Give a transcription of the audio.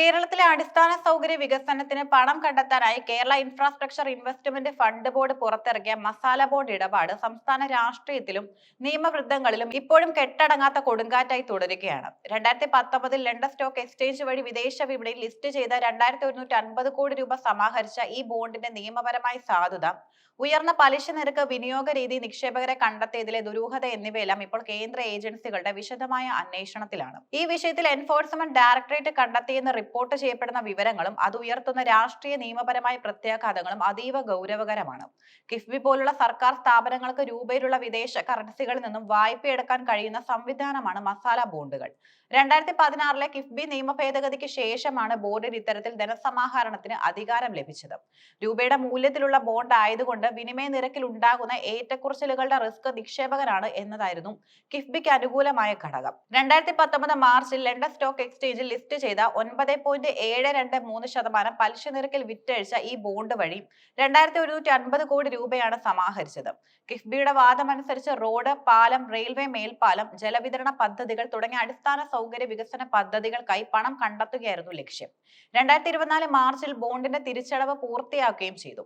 കേരളത്തിലെ അടിസ്ഥാന സൗകര്യ വികസനത്തിന് പണം കണ്ടെത്താനായി Kerala infrastructure investment fund board പുറത്തിറക്കിയ മസാല ബോർഡ് ഇടപാട് സംസ്ഥാന രാഷ്ട്രീയത്തിലും നിയമവൃദ്ധങ്ങളിലും ഇപ്പോഴും കെട്ടടങ്ങാത്ത കൊടുങ്കാറ്റായി തുടരുകയാണ്. രണ്ടായിരത്തി പത്തൊമ്പതിൽ ലണ്ടൻ സ്റ്റോക്ക് എക്സ്ചേഞ്ച് വഴി വിദേശ വിപണിയിൽ ലിസ്റ്റ് ചെയ്ത രണ്ടായിരത്തി ഒരുന്നൂറ്റി അൻപത് കോടി രൂപ സമാഹരിച്ച ഈ ബോണ്ടിന്റെ നിയമപരമായ സാധുത ഉയർന്ന പലിശ നിരക്ക് വിനിയോഗ രീതി നിക്ഷേപകരെ കണ്ടെത്തിയതിലെ ദുരൂഹത എന്നിവയെല്ലാം ഇപ്പോൾ കേന്ദ്ര ഏജൻസികളുടെ വിശദമായ അന്വേഷണത്തിലാണ്. ഈ വിഷയത്തിൽ എൻഫോഴ്സ്മെന്റ് ഡയറക്ടറേറ്റ് കണ്ടെത്തിയെന്ന് റിപ്പോർട്ട് ചെയ്യപ്പെടുന്ന വിവരങ്ങളും അത് ഉയർത്തുന്ന രാഷ്ട്രീയ നിയമപരമായ പ്രത്യാഘാതങ്ങളും അതീവ ഗൗരവകരമാണ്. കിഫ്ബി പോലുള്ള സർക്കാർ സ്ഥാപനങ്ങൾക്ക് രൂപയിലുള്ള വിദേശ കറൻസികളിൽ നിന്നും വായ്പയെടുക്കാൻ കഴിയുന്ന സംവിധാനമാണ് മസാല ബോണ്ടുകൾ. രണ്ടായിരത്തി പതിനാറിലെ കിഫ്ബി നിയമ ഭേദഗതിക്ക് ശേഷമാണ് ബോർഡിന് ഇത്തരത്തിൽ ധനസമാഹരണത്തിന് അധികാരം ലഭിച്ചത്. രൂപയുടെ മൂല്യത്തിലുള്ള ബോണ്ട് ആയതുകൊണ്ട് വിനിമയ നിരക്കിൽ ഉണ്ടാകുന്ന ഏറ്റക്കുറച്ചിലുകളുടെ റിസ്ക് നിക്ഷേപകനാണ് എന്നതായിരുന്നു കിഫ്ബിക്ക് അനുകൂലമായ ഘടകം. രണ്ടായിരത്തി പത്തൊമ്പത് മാർച്ചിൽ ലണ്ടൻ സ്റ്റോക്ക് എക്സ്ചേഞ്ചിൽ ലിസ്റ്റ് ചെയ്ത ഒൻപത് പോയിന്റ് ഏഴ് രണ്ട് മൂന്ന് ശതമാനം പലിശ നിരക്കിൽ വിറ്റഴിച്ച ഈ ബോണ്ട് വഴി രണ്ടായിരത്തി ഒരുന്നൂറ്റി അൻപത് കോടി രൂപയാണ് സമാഹരിച്ചത്. കിഫ്ബിയുടെ വാദമനുസരിച്ച് റോഡ് പാലം റെയിൽവേ മേൽപ്പാലം ജലവിതരണ പദ്ധതികൾ തുടങ്ങിയ അടിസ്ഥാന സൗകര്യ വികസന പദ്ധതികൾക്കായി പണം കണ്ടെത്തുകയായിരുന്നു ലക്ഷ്യം. രണ്ടായിരത്തി ഇരുപത്തിനാല് മാർച്ചിൽ ബോണ്ടിന്റെ തിരിച്ചടവ് പൂർത്തിയാക്കുകയും ചെയ്തു.